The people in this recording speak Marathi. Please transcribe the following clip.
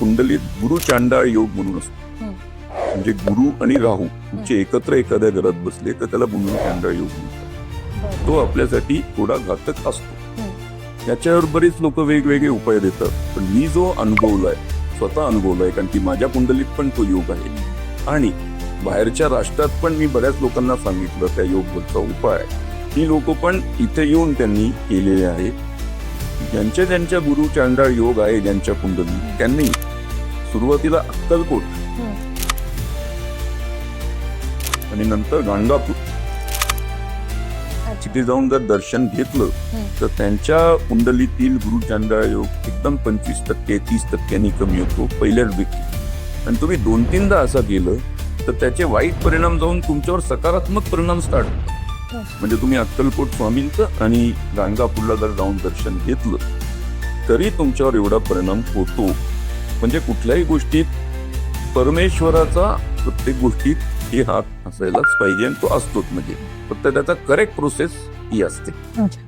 कुंडलीत गुरु चांडाळ योग म्हणून असतो. म्हणजे गुरु आणि राहू तुमचे एकत्र एखाद्या घरात बसले तर त्याला गुरु चांडाळ योग म्हणतात. तो आपल्यासाठी थोडा घातक असतो. त्याच्यावर बरीच लोक वेगवेगळे उपाय देतात. पण मी जो अनुभवलाय स्वतः अनुभवलाय कारण की माझ्या कुंडलीत पण तो योग आहे. आणि बाहेरच्या राष्ट्रात पण मी बऱ्याच लोकांना सांगितलं त्या योगचा उपाय. ही लोक पण इथे येऊन त्यांनी केलेले आहेत ज्यांच्या ज्यांच्या गुरु चांडाळ योग आहे ज्यांच्या कुंडली त्यांनी सुरुवातीला अक्कलकोट. आणि नंतर गाणगापूर. तिथे जाऊन जर दर्शन घेतलं तर त्यांच्या कुंडलीतील गुरु चांडाळ योग एकदम पंचवीस टक्के तीस टक्क्यांनी कमी होतो पहिल्याच व्यक्ती. आणि तुम्ही दोन तीनदा असं केलं तर त्याचे वाईट परिणाम जाऊन तुमच्यावर सकारात्मक परिणाम स्टार्ट होतात. म्हणजे तुम्ही अक्कलकोट स्वामींचं आणि गाणगापूरला जर जाऊन दर्शन घेतलं तरी तुमच्यावर एवढा परिणाम होतो. म्हणजे कुठल्याही गोष्टीत परमेश्वराचा प्रत्येक गोष्टीत हे हात असायलाच पाहिजे आणि तो असतोच म्हणजे फक्त त्याचा करेक्ट प्रोसेस ही असते अच्छा.